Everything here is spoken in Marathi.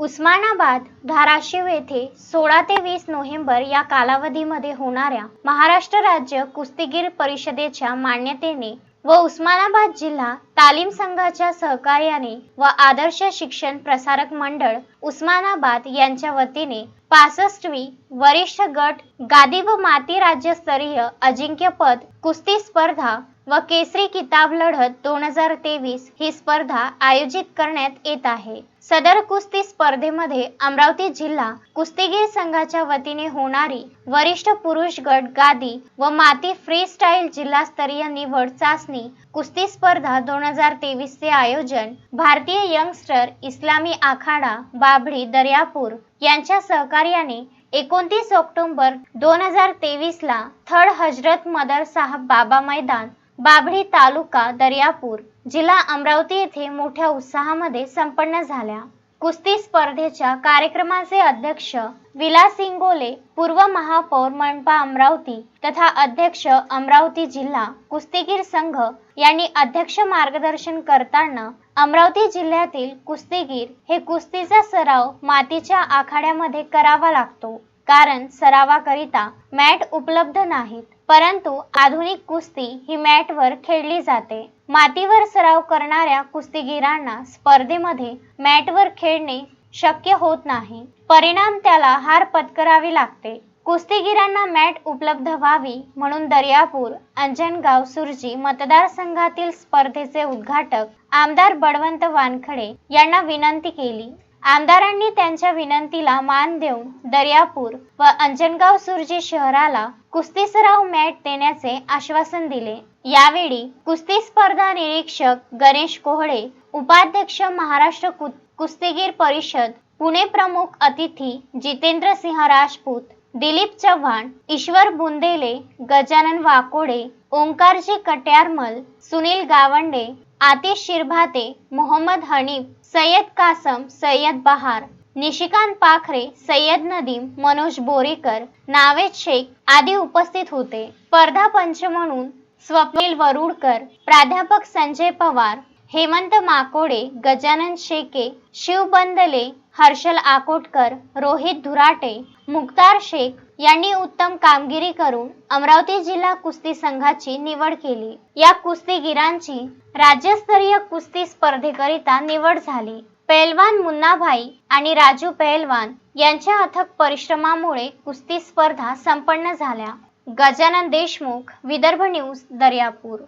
उस्मानाबाद धाराशिव येथे सोळा ते वीस नोव्हेंबर या कालावधीमध्ये होणाऱ्या महाराष्ट्र राज्य कुस्तीगीर परिषदेच्या मान्यतेने व उस्मानाबाद जिल्हा तालीम संघाच्या सहकार्याने व आदर्श शिक्षण प्रसारक मंडळ उस्मानाबाद यांच्या वतीने पासष्टवी वरिष्ठ गट गादी व माती राज्यस्तरीय अजिंक्यपद कुस्ती स्पर्धा व केसरी किताब लढत दोन हजार तेवीस ही स्पर्धा आयोजित करण्यात येत आहे. सदर कुस्ती स्पर्धेमध्ये अमरावती जिल्हा कुस्तीगीर संघाच्या वतीने होणारी वरिष्ठ पुरुष गट गादी व माती फ्री स्टाईल जिल्हास्तरीय निवड चाचणी कुस्ती स्पर्धा दोन हजार तेवीस चे आयोजन भारतीय यंगस्टर इस्लामी आखाडा बाभळी दर्यापूर यांच्या सहकार्याने एकोणतीस ऑक्टोबर दोन हजार तेवीसला थर्ड हजरत मदर साहब बाबा मैदान बाभळी तालुका दर्यापूर जिल्हा अमरावती येथे मोठ्या उत्साहामध्ये संपन्न झाल्या. कुस्ती स्पर्धेच्या कार्यक्रमाचे अध्यक्ष विलास इंगोले पूर्व महापौर मनपा अमरावती तथा अध्यक्ष अमरावती जिल्हा कुस्तीगीर संघ यांनी अध्यक्ष मार्गदर्शन करताना अमरावती जिल्ह्यातील कुस्तीगीर हे कुस्तीचा सराव मातीच्या आखाड्यामध्ये करावा लागतो. कारण सरावाकरिता मॅट उपलब्ध नाहीत. परंतु आधुनिक कुस्ती ही मॅटवर खेळली जाते. मातीवर सराव करणाऱ्या कुस्तीगीरांना स्पर्धेमध्ये मॅटवर खेळणे शक्य होत नाही. परिणाम त्याला हार पत्करावी लागते. कुस्तीगीरांना मॅट उपलब्ध व्हावी म्हणून दर्यापूर अंजनगाव सुरजी मतदारसंघातील स्पर्धेचे उद्घाटक आमदार बळवंत वानखडे यांना विनंती केली. आमदारांनी त्यांच्या विनंतीला मान देऊन दर्यापूर व अंजनगाव सुरजी शहराला कुस्ती सराव मॅट देण्याचे आश्वासन दिले. यावेळी कुस्ती स्पर्धा निरीक्षक गणेश कोहळे उपाध्यक्ष महाराष्ट्र कु- कुस्तीगीर परिषद पुणे प्रमुख अतिथी जितेंद्र सिंह राजपूत दिलीप चव्हाण ईश्वर बुंदेले गजानन वाकोडे ओंकारजी कट्यारमल सुनील गावंडे आतिश शिरभाते मोहम्मद हनीफ सय्यद कासम सय्यद बहार निशिकांत पाखरे सय्यद नदीम मनोज बोरीकर नावेद शेख आदी उपस्थित होते. स्पर्धा पंच म्हणून स्वप्नील वरुडकर प्राध्यापक संजय पवार हेमंत माकोडे गजानन शेके शिव बंदले हर्षल आकोटकर रोहित धुराटे मुक्तार शेख यांनी उत्तम कामगिरी करून अमरावती जिल्हा कुस्ती संघाची निवड केली. या कुस्तीगिरांची राज्यस्तरीय कुस्ती स्पर्धेकरिता निवड झाली. पेलवान मुन्नाभाई आणि राजू पेलवान यांच्या अथक परिश्रमामुळे कुस्ती स्पर्धा संपन्न झाल्या. गजानन देशमुख विदर्भ न्यूज दर्यापूर.